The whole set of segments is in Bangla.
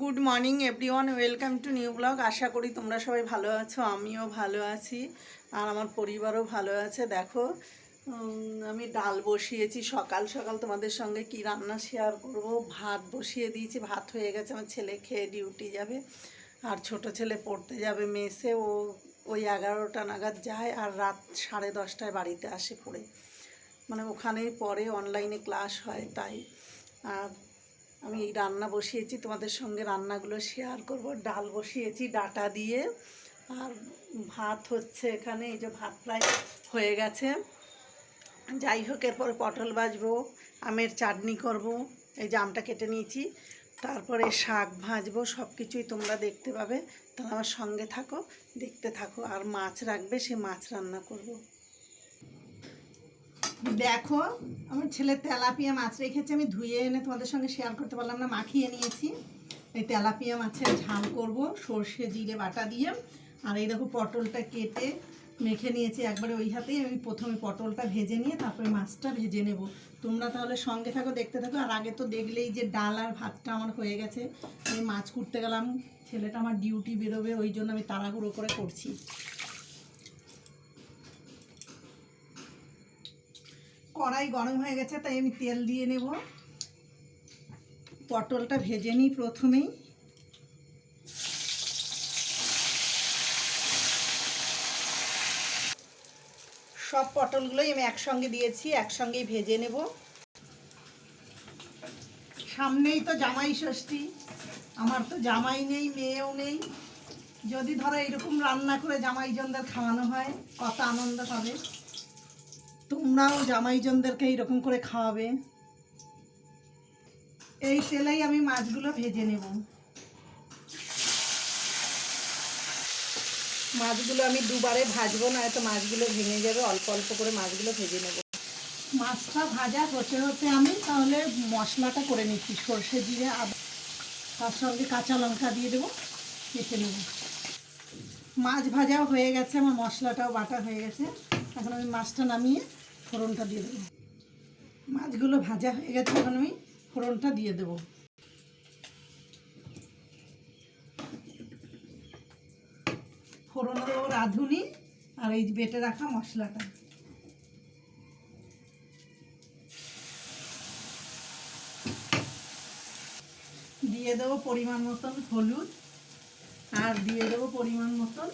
Good morning everyone, welcome to new blog. আশা করি তোমরা সবাই ভালো আছো, আমিও ভালো আছি, আর আমার পরিবারও ভালো আছে। দেখো আমি ডাল বসিয়েছি। সকাল সকাল তোমাদের সঙ্গে কি রান্না শেয়ার করব? ভাত বসিয়ে দিয়েছি, ভাত হয়ে গেছে, আমার ছেলে খেয়ে ডিউটি যাবে, আর ছোট ছেলে পড়তে যাবে মেসে। ও, ওই এগারোটা নাগাদ যায়, আর রাত সাড়ে দশটায় বাড়িতে আসে পড়ে। মানে ওখানেই পরে অনলাইনে ক্লাস হয়, তাই। আর আমি এই রান্না বসিয়েছি, তোমাদের সঙ্গে রান্নাগুলো শেয়ার করব। ডাল বসিয়েছি, ডাটা দিয়ে। আর ভাত হচ্ছে এখানে, এই যে ভাত প্রায় হয়ে গেছে। যাই হোক, এরপরে পটল ভাজবো, আমের চাটনি করব, এই যে আমটা কেটে নিয়েছি। তারপরে শাক ভাজবো সব কিছুই তোমরা দেখতে পাবে। তাহলে আমার সঙ্গে থাকো, দেখতে থাকো। আর মাছ রাখবে, সে মাছ রান্না করব। দেখো, আমার ছেলে তেলাপিয়া মাছ রেখেছে, আমি ধুয়ে এনে তোমাদের সঙ্গে শেয়ার করতে পারলাম না, মাখিয়ে নিয়েছি। এই তেলাপিয়া মাছের ঝাল করব, সর্ষে, জিরে, বাটা দিয়ে। আর এই দেখো পটলটা কেটে মেখে নিয়েছি, একবারে ওই হাতেই আমি প্রথমে পটলটা ভেজে নিয়ে তারপরে মাছটা ভেজে নেব। তোমরা তাহলে সঙ্গে থাকো, দেখতে থাকো, আর আগে তো দেখলেই যে ডাল আর ভাতটা আমার হয়ে গেছে। আমি মাছ কুটতে গেলাম, ছেলেটা আমার ডিউটি বেরোবে, ওই জন্য আমি তাড়াহুড়ো করে করছি। কড়াই গরম হয়ে গেছে, তাই আমি তেল দিয়ে নেব। পটলটা ভেজে নিই প্রথমেই। সব পটলগুলোই আমি একসঙ্গে দিয়েছি, একসঙ্গেই ভেজে নেব। সামনেই তো জামাই ষষ্ঠী, আমার তো জামাই নেই, মেয়েও নেই। যদি ধরো এরকম রান্না করে জামাইজনদের খাওয়ানো হয়, কত আনন্দ হবে তোমরাও জামাইজনদেরকে এইরকম করে খাওয়াবে। এই তেলেই আমি মাছগুলো ভেজে নেব। মাছগুলো আমি দুবারে ভাজবো না এত মাছগুলো ভেঙে যাবে, অল্প অল্প করে মাছগুলো ভেজে নেব। মাছটা ভাজা হতে হতে আমি তাহলে মশলাটা করে নিচ্ছি সর্ষে আদা। তার সঙ্গে কাঁচা লঙ্কা দিয়ে দেবো, কেটে নেব। মাছ ভাজাও হয়ে গেছে, আমার মশলাটাও বাটা হয়ে গেছে। এখন আমি মাছটা নামিয়ে ফোড়নটা দিয়ে দেবো। মাছগুলো ভাজা হয়ে গেছে, এখন আমি ফোড়নটা দিয়ে দেবো। ফোড়ন দেবো রাঁধুনি আর এই বেটে রাখা মশলাটা। দিয়ে দেবো পরিমাণ মতন হলুদ আর দিয়ে দেবো পরিমাণ মতন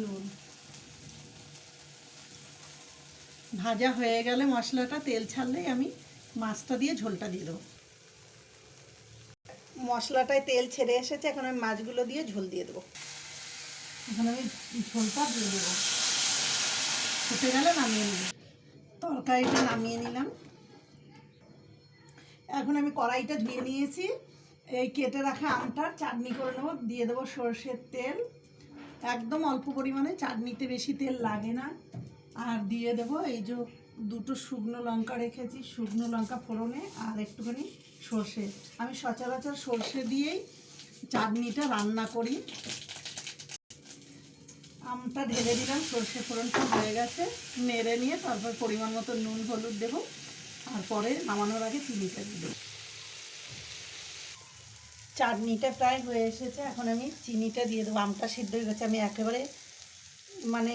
নুন। ভাজা হয়ে গেলে মশলাটা তেল ছাড়লেই আমি মাছটা দিয়ে ঝোলটা দিয়ে দেবো। মশলাটায় তেল ছেড়ে এসেছে, এখন আমি মাছগুলো দিয়ে ঝোল দিয়ে দেবো। এখন আমি ঝোলটা দিয়ে দেবো। ফুটে গেলে নামিয়ে নেব। তরকারিটা নামিয়ে নিলাম। এখন আমি কড়াইটা ধুয়ে নিয়েছি। এই কেটে রাখা আমটার চাটনি করে নেব, দিয়ে দেবো সর্ষের তেল। একদম অল্প পরিমাণে চাটনিতে বেশি তেল লাগে না। আর দিয়ে দেবো এই যে দুটো শুকনো লঙ্কা রেখেছি, শুকনো লঙ্কা ফোড়নে আর একটুখানি সর্ষে। আমি সচরাচর সর্ষে দিয়েই চাটনিটা রান্না করি। আমটা ঢেলে দিলাম, সর্ষে ফোড়নটা হয়ে গেছে। নেড়ে নিয়ে তারপর পরিমাণ মতো নুন, হলুদ দেবো। আর পরে নামানোর আগে চিনিটা দেবো। চাটনিটা প্রায় হয়ে এসেছে, এখন আমি চিনিটা দিয়ে দেবো। আমটা সিদ্ধ হয়ে গেছে, আমি একেবারে মানে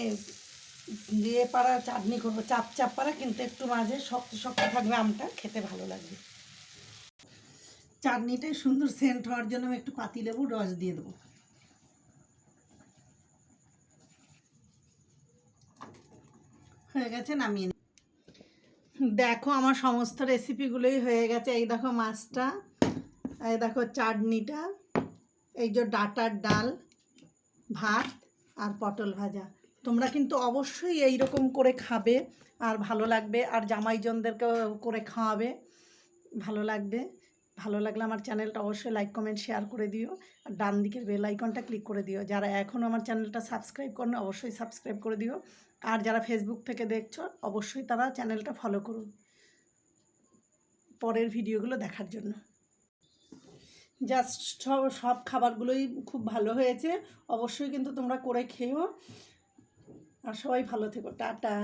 দিয়ে পাড়া চাটনি করব, চাপ চাপ পাড়া, কিন্তু একটু মাঝে শক্ত শক্ত থাকবে আমটা, খেতে ভালো লাগবে। চাটনিটাই সুন্দর সেন্ট হওয়ার জন্য আমি একটু পাতিলেবুর রস দিয়ে দেবো। হয়ে গেছে, নামিয়ে। দেখো আমার সমস্ত রেসিপিগুলোই হয়ে গেছে। এই দেখো মাছটা, এই দেখো চাটনিটা, এই যে ডাটার ডাল, ভাত আর পটল ভাজা। তোমরা কিন্তু অবশ্যই এই রকম করে খাবে, আর ভালো লাগবে, আর জামাইজনদেরকেও করে খাওয়াবে, ভালো লাগবে। ভালো লাগলে আমার চ্যানেলটা অবশ্যই লাইক কমেন্ট শেয়ার করে দিও, আর ডান দিকের বেল আইকনটা ক্লিক করে দিও। যারা এখনও আমার চ্যানেলটা সাবস্ক্রাইব করো অবশ্যই সাবস্ক্রাইব করে দিও। আর যারা ফেসবুক থেকে দেখছ, অবশ্যই তারা চ্যানেলটা ফলো করুন। পরের ভিডিওগুলো দেখার জন্য। জাস্ট সব খাবারগুলোই খুব ভালো হয়েছে। অবশ্যই কিন্তু তোমরা করে খেও আর সবাই ভালো থেকো টাটা।